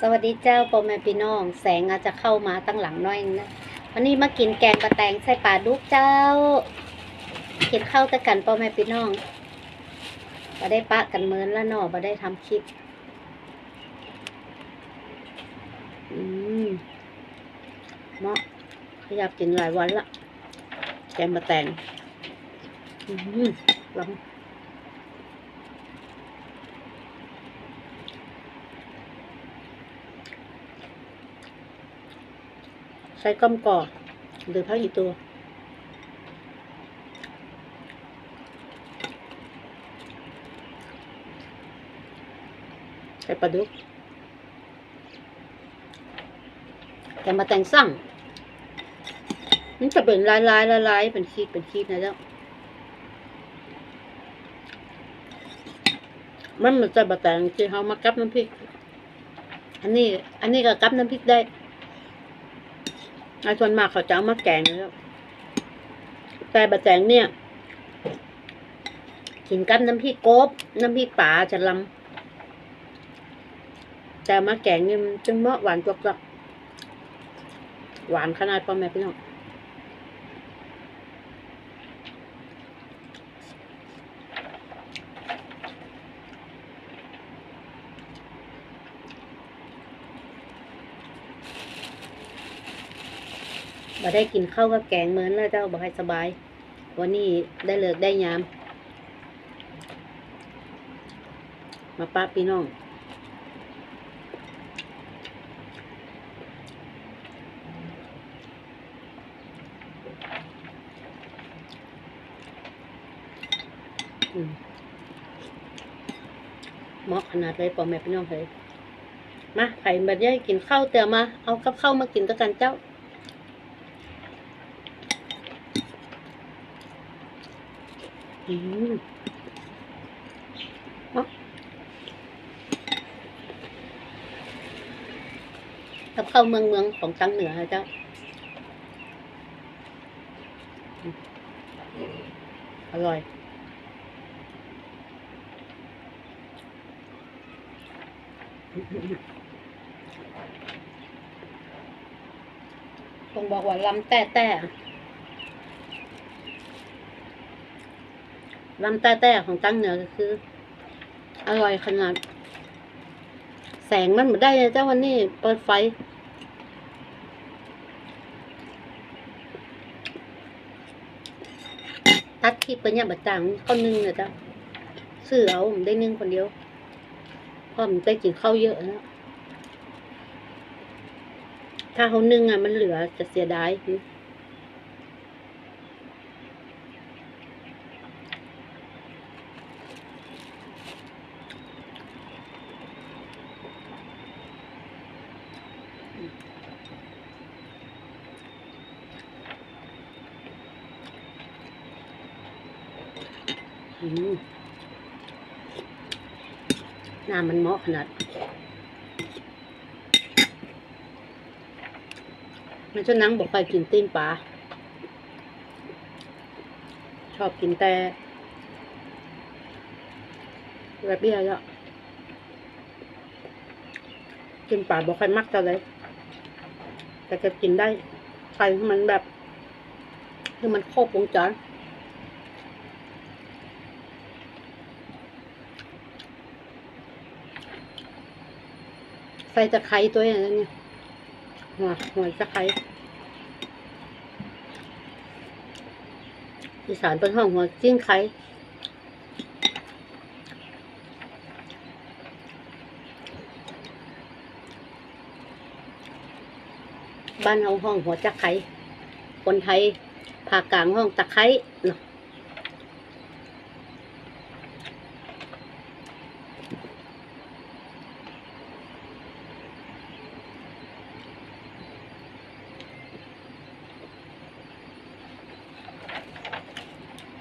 สวัสดีเจ้าพ่อแม่พี่น้อง แสงอาจจะเข้ามาตั้งหลังน้อยนะวันนี้มากินแกงปลาแตงใส่ปลาดุกเจ้า กินข้าวตะกันพ่อแม่พี่น้องมาได้ปะกันเมินแล้วนาะมาได้ทำคลิป อืมเหมาะอยากกินหลายวันละแกงปลาแตง อืมลำใช้ก้อมกอดหรือผ้าอีตัวใช้ปลาดุกแต่มาแต่งสั่งมันจะเป็นลายลายลายลายเป็นขีดเป็นขีดนะเจ้ามันมือนจะบะแตงที่เขามากับน้ำพริก อันนี้ อันนี้ก็กับน้ำพริกได้ ส่วนมากเขาจะเอามาแกงแล้วแต่บะแตงเนี่ยกินกับน้ำพริกโกบ น้ำพริกป่าจะลำแต่มาแกงเนี่ยมันจึงเหมาะหวานจวกๆหวานขนาดพ่อแม่พี่น้อง บ่ได้กินข้าวกับแกงเหมือนแล้วเจ้าบ่ให้สบาย วันนี้ได้เลิกได้ยาม มาป้าพี่น้องอืมเหมาะขนาดเลยปอแม่พี่น้องเลยมาไข่บัดเย้กินข้าวเตียวมา เอากับข้าวมากินด้วกันเจ้า อืมกับเข้าเมืองเมืองของทางเหนือนะเจ้าอืมอร่อยต้องบอกว่าลำแต่แต่ ลำแต่แต่ของตั้งเหนือก็คือ อร่อยขนาด แสงมันไม่ได้เลยเจ้าวันนี้เปิดไฟ ตัดคลิปไปเนี่ยบัดจังข้าวนึ่งเลยจ้ะซื้อเอาผมได้นึ่งคนเดียวเพราะผมได้กินข้าวเยอะแล้วถ้าเขานึ่งอะมันเหลือจะเสียดาย น้ำมันเหมาะขนาดมันจะนั่งบอกไปกินตีนปลาชอบกินแต่แบบเบี้ยแล้วกินปลาบอกใครมักเท่าไร แต่ก็กินได้ใส่ให้มันแบบให้มันครบวงจรใส่ตะไคร้ตัวอย่างนี้เนี่ยหัวหัวตะไคร้อีสานเป็นห้องหัวจิ้งไคร้ บ้านเราห้องหัวตะไคร้คนไทยภาคกลางห้องตะไคร้เนาะ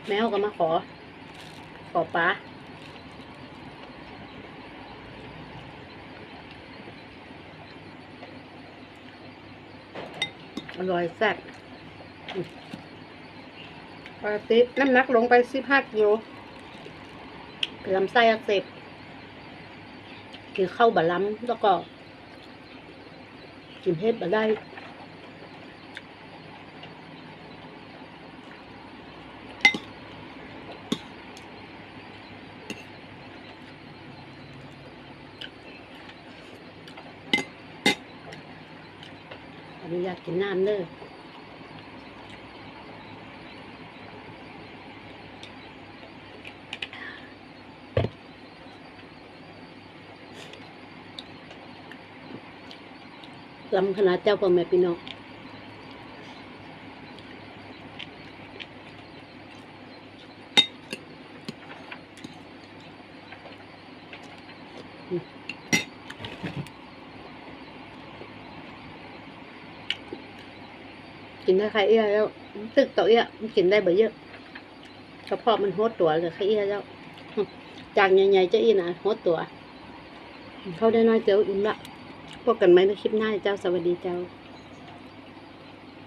แมวก็มาขอ ขอปลา อร่อยแซ่บปกติน้ำหนักลงไปสิบห้ากิโลเป็นลำไส้อักเสบกินข้าวบะล้ำแล้วก็กินเฮ็ดบะได้ นุญาตกินน้ำเด้อลำขนาดเจ้าพ่อแม่พี่น้องอืม กินได้ใครเอี้ยแล้วตึกต่อเอี้ยมันกินได้บ่เยอะกระเพาะมันโหดตัวเลยใครเอี้ยแล้วจางใหญ่ๆจะอี้นะโหดตัว เขาได้น้อยเจ้าอิ่มละพบกันไหมในคลิปหน้าเจ้าสวัสดีเจ้า